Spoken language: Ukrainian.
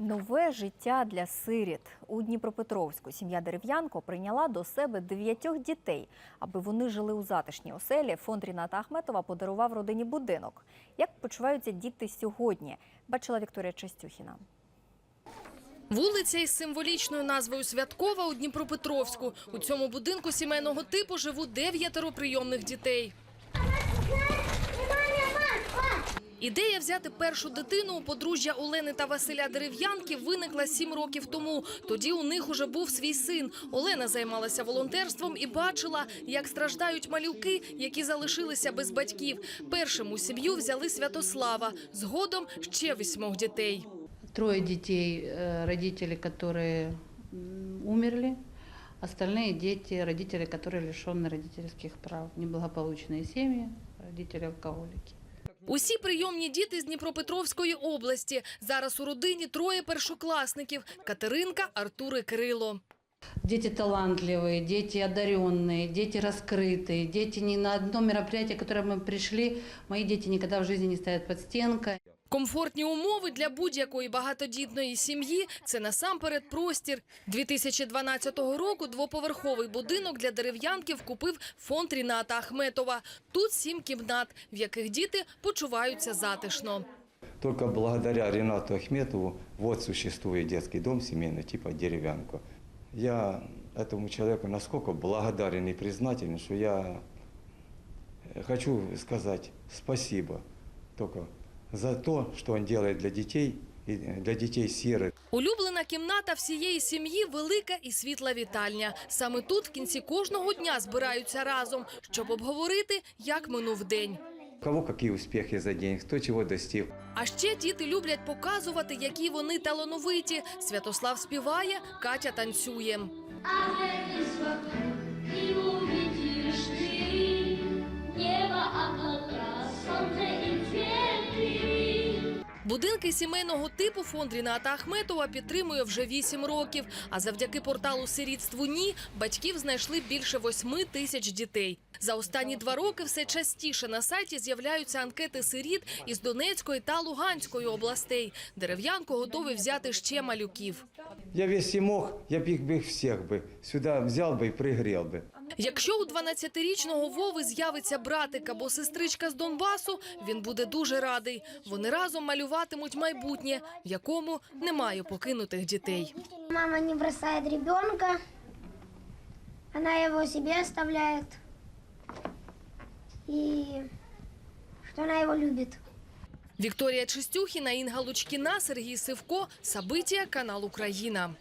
Нове життя для сиріт у Дніпропетровську. Сім'я Дерев'янко прийняла до себе дев'ятьох дітей. Аби вони жили у затишній оселі, фонд Ріната Ахметова подарував родині будинок. Як почуваються діти сьогодні? Бачила Вікторія Частюхіна. Вулиця із символічною назвою Святкова у Дніпропетровську. У цьому будинку сімейного типу живуть дев'ятеро прийомних дітей. Ідея взяти першу дитину у подружжя Олени та Василя Дерев'янків виникла сім років тому. Тоді у них уже був свій син. Олена займалася волонтерством і бачила, як страждають малюки, які залишилися без батьків. Першим у сім'ю взяли Святослава, згодом ще вісьмох дітей. Трое детей, э, родители, которые м, умерли. Остальные дети, родители, которые лишены родительских прав. Неблагополучные семьи, родители алкоголики. Усі прийомні діти з Дніпропетровської області. Зараз у родині троє першокласників – Катеринка, Артур і Кирило. Дети талантливые, дети одаренные, дети раскрытые, дети не на одно мероприятие, которое мы пришли, мои дети никогда в жизни не стоят под стенкой. Комфортні умови для будь-якої багатодітної сім'ї – це насамперед простір. 2012 року двоповерховий будинок для дерев'янків купив фонд Ріната Ахметова. Тут сім кімнат, в яких діти почуваються затишно. Только благодаря Ренату Ахметову вот существует детский дом семейный типа «Деревянка». Я этому человеку насколько благодарен и признателен, что я э, хочу сказать спасибо только за то, что он делает для детей, и для детей сирот. Улюблена кімната всієї сім'ї – велика і світла вітальня. Саме тут в кінці кожного дня збираються разом, щоб обговорити, як минув день. У кого какие успехи за день, кто чего достиг. А ще діти люблять показувати, які вони талановиті. Святослав співає, Катя танцює. Будинки сімейного типу фонд Ріната Ахметова підтримує вже вісім років. А завдяки порталу «Сирітству ні» батьків знайшли більше восьми тисяч дітей. За останні два роки все частіше на сайті з'являються анкети сиріт із Донецької та Луганської областей. Дерев'янко готовий взяти ще малюків. Я весь и мог, я бы их бы всех бы сюда взял бы и пригрел бы. Якщо у 12-річного Вови з'явиться братик або сестричка з Донбасу, він буде дуже радий. Вони разом малюватимуть майбутнє, в якому немає покинутих дітей. Мама не бросает ребенка, она его себе оставляет, и что она его любит. Вікторія Чистюхіна, Інга Лучкіна, Сергій Сивко, Сабитія, канал Україна.